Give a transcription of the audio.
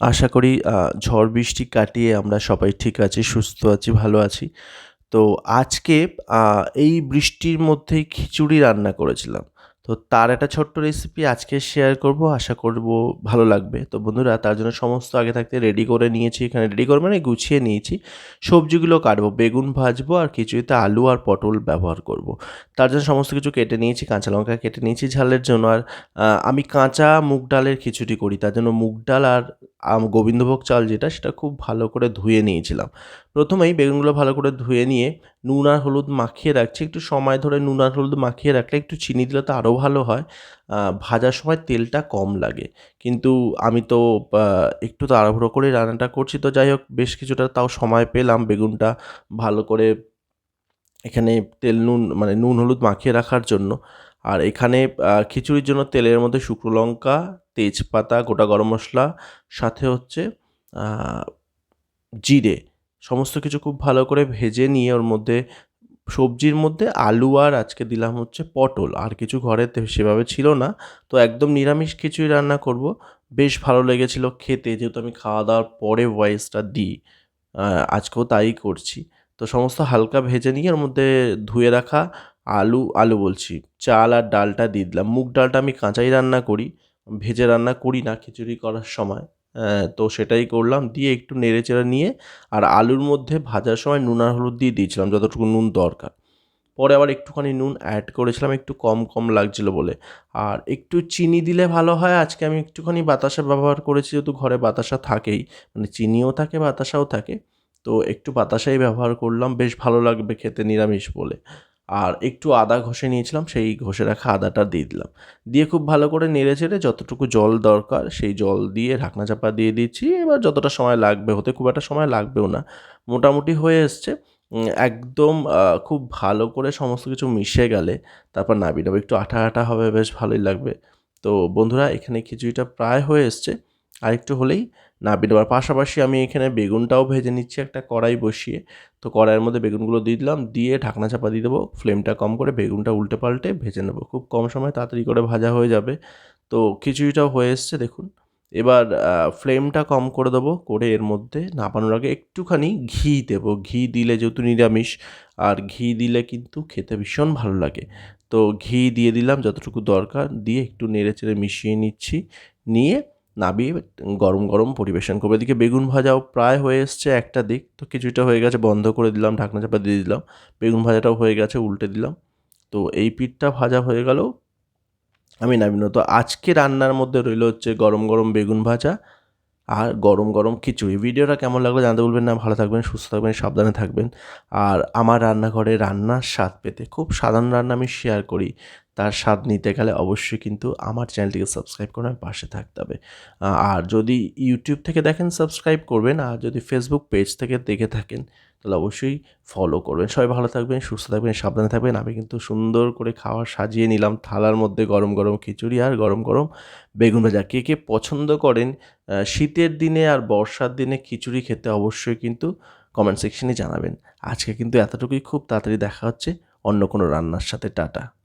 আশা করি ঝড় বৃষ্টি কাটিয়ে আমরা সবাই ঠিক আছি, সুস্থ আছি, ভালো আছি। তো আজকে এই বৃষ্টির মধ্যেই খিচুড়ি রান্না করেছিলাম। তো তার একটা ছোট্ট রেসিপি আজকে শেয়ার করব, আশা করব ভালো লাগবে। তো বন্ধুরা, তার জন্য সমস্ত আগে থাকতে রেডি করে নিয়েছি। এখানে রেডি করে মানে গুছিয়ে নিয়েছি। সবজিগুলো কাটবো, বেগুন ভাজবো আর খিচুড়িতে আলু আর পটল ব্যবহার করব। তার জন্য সমস্ত কিছু কেটে নিয়েছি, কাঁচা লঙ্কা কেটে নিয়েছি ঝালের জন্য। আর আমি কাঁচা মুগ ডালের খিচুড়ি করি, তার জন্য মুগ ডাল আর গোবিন্দভোগ চাল যেটা, সেটা খুব ভালো করে ধুয়ে নিয়েছিলাম। প্রথমেই বেগুনগুলো ভালো করে ধুয়ে নিয়ে নুন আর হলুদ মাখিয়ে রাখছি। একটু সময় ধরে নুন আর হলুদ মাখিয়ে রাখলে একটু চিনি দিলে তো আরও ভালো হয়। ভাজার সময় তেলটা কম লাগে। কিন্তু আমি তো একটু তাড়াহুড়ো করে রান্নাটা করছি। তো যাই হোক, বেশ কিছুটা তাও সময় পেলাম বেগুনটা ভালো করে এখানে তেল নুন মানে নুন হলুদ মাখিয়ে রাখার জন্য। আর এখানে খিচুড়ির জন্য তেলের মধ্যে শুকনো লঙ্কা, তেজপাতা, গোটা গরম মশলা, সাথে হচ্ছে জিরে। সমস্ত কিছু খুব ভালো করে ভেজে নিয়ে ওর মধ্যে, সবজির মধ্যে আলু আর আজকে দিলাম হচ্ছে পটল। আর কিছু ঘরে সেভাবে ছিল না। তো একদম নিরামিষ কিছুই রান্না করব। বেশ ভালো লেগেছিল খেতে, যেহেতু আমি খাওয়া দাওয়ার পরে ভয়েসটা দিই। আজকেও তাই করছি। তো সমস্ত হালকা ভেজে নিয়ে ওর মধ্যে ধুয়ে রাখা আলু আলু বলছি, চাল আর ডালটা দিয়ে দিলাম। মুগ ডালটা আমি কাঁচাই রান্না করি। ভেজে রান্না করি না খিচুড়ি করার সময়। তো সেটাই করলাম। দিয়ে একটু নেড়ে চেড়ে নিয়ে আর আলুর মধ্যে ভাজার সময় নুন আর হলুদ দিয়ে দিয়েছিলাম, যতটুকু নুন দরকার। পরে আবার একটুখানি নুন অ্যাড করেছিলাম, একটু কম কম লাগছিল বলে। আর একটু চিনি দিলে ভালো হয়, আজকে আমি একটুখানি বাতাসা ব্যবহার করেছি, যেহেতু ঘরে বাতাসা থাকেই। মানে চিনিও থাকে, বাতাসাও থাকে। তো একটু বাতাসাই ব্যবহার করলাম, বেশ ভালো লাগবে খেতে নিরামিষ বলে। আর একটু আদা ঘষে নিয়েছিলাম, সেই ঘষে রাখা আদাটা দিয়ে দিলাম। দিয়ে খুব ভালো করে নেড়ে চেড়ে যতটুকু জল দরকার, সেই জল দিয়ে ঢাকনা চাপা দিয়ে দিচ্ছি। এবার যতটা সময় লাগবে, হতে খুব একটা সময় লাগবেও না, মোটামুটি হয়ে এসছে। একদম খুব ভালো করে সমস্ত কিছু মিশে গেলে, তারপর নাবি নেব একটু আঠা আঠা হবে, বেশ ভালোই লাগবে। তো বন্ধুরা, এখানে খিচুড়িটা প্রায় হয়ে এসছে। আর একটু হলেই নাবি নেবার পাশাপাশি আমি এখানে বেগুনটাও ভেজে নিচ্ছি একটা কড়াই বসিয়ে। তো কড়াইয়ের মধ্যে বেগুনগুলো দিয়ে দিলাম, দিয়ে ঢাকনা চাপা দিয়ে দেবো, ফ্লেমটা কম করে বেগুনটা উল্টে পাল্টে ভেজে নেব। খুব কম সময় তাড়াতাড়ি করে ভাজা হয়ে যাবে। তো খিচুড়িটাও হয়ে এসছে, দেখুন। এবার ফ্লেমটা কম করে দেবো, করে এর মধ্যে নাপানোর আগে একটুখানি ঘি দেবো। ঘি দিলে যেহেতু নিরামিষ, আর ঘি দিলে কিন্তু খেতে ভীষণ ভালো লাগে। তো ঘি দিয়ে দিলাম যতটুকু দরকার, দিয়ে একটু নেড়ে চেড়ে মিশিয়ে নিচ্ছি। নিয়ে নাবিয়ে গরম গরম পরিবেশন করব। এদিকে বেগুন ভাজাও প্রায় হয়ে এসছে একটা দিক, তো কিছুটা হয়ে গেছে, বন্ধ করে দিলাম, ঢাকনা চাপা দিয়ে দিলাম। বেগুন ভাজাটাও হয়ে গেছে, উল্টে দিলাম। তো এই পিঠটা ভাজা হয়ে গেল। আমি নাবিন তো আজকে রান্নার মধ্যে রইল হচ্ছে গরম গরম বেগুন ভাজা আর গরম গরম খিচুড়ি। ভিডিওটা কেমন লাগল জানতে বলবেন না। ভালো থাকবেন, সুস্থ থাকবেন, সাবধানে থাকবেন। আর আমার রান্নাঘরে রান্নার স্বাদ পেতে খুব সাধারণ রান্না আমি শেয়ার করি। তার স্বাদ নিতে গেলে অবশ্যই কিন্তু আমার চ্যানেলটিকে সাবস্ক্রাইব করে পাশে থাকতে হবে। আর যদি ইউটিউব থেকে দেখেন সাবস্ক্রাইব করবেন। আর যদি ফেসবুক পেজ থেকে দেখে থাকেন তাহলে অবশ্যই ফলো করবেন। সবাই ভালো থাকবেন, সুস্থ থাকবেন, সাবধানে থাকবেন। আমি কিন্তু সুন্দর করে খাওয়ার সাজিয়ে নিলাম থালার মধ্যে গরম গরম খিচুড়ি আর গরম গরম বেগুন ভাজা। কে কে পছন্দ করেন শীতের দিনে আর বর্ষার দিনে খিচুড়ি খেতে অবশ্যই কিন্তু কমেন্ট সেকশনে জানাবেন। আজকে কিন্তু এতটুকুই। খুব তাড়াতাড়ি দেখা হচ্ছে অন্য কোনো রান্নার সাথে। টাটা।